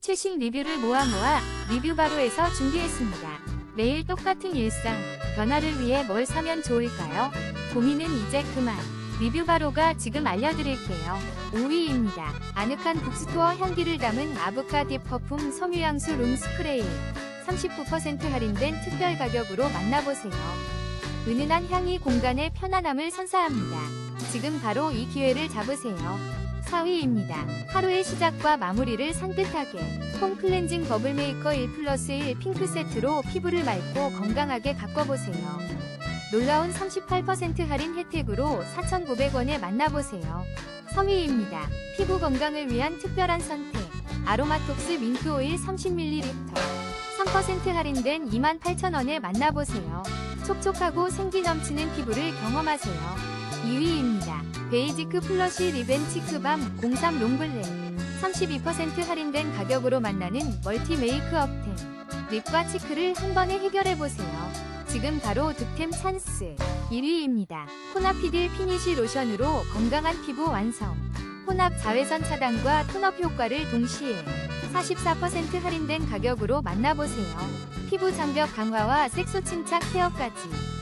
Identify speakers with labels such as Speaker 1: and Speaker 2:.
Speaker 1: 최신 리뷰를 모아 모아 리뷰 바로에서 준비했습니다. 매일 똑같은 일상, 변화를 위해 뭘 사면 좋을까요? 고민은 이제 그만. 리뷰 바로가 지금 알려드릴게요. 5위입니다. 아늑한 북스토어 향기를 담은 아부카디 퍼퓸 섬유향수 룸 스프레이. 39% 할인된 특별 가격으로 만나보세요. 은은한 향이 공간의 편안함을 선사합니다. 지금 바로 이 기회를 잡으세요. 4위입니다. 하루의 시작과 마무리를 산뜻하게 홈 클렌징 버블 메이커 1 플러스 1 핑크 세트로 피부를 맑고 건강하게 가꿔보세요. 놀라운 38% 할인 혜택으로 4,900원에 만나보세요. 3위입니다. 피부 건강을 위한 특별한 선택. 아로마톡스 민트 오일 30ml. 3% 할인된 28,000원에 만나보세요. 촉촉하고 생기 넘치는 피부를 경험하세요. 2위입니다. 베이지크 플러시 리벤 치크밤 03 롱블랙 32% 할인된 가격으로 만나는 멀티 메이크업 템 립과 치크를 한 번에 해결해보세요. 지금 바로 득템 찬스 1위입니다. 혼합피들 피니쉬 로션으로 건강한 피부 완성 혼합 자외선 차단과 톤업 효과를 동시에 44% 할인된 가격으로 만나보세요. 피부 장벽 강화와 색소 침착 케어까지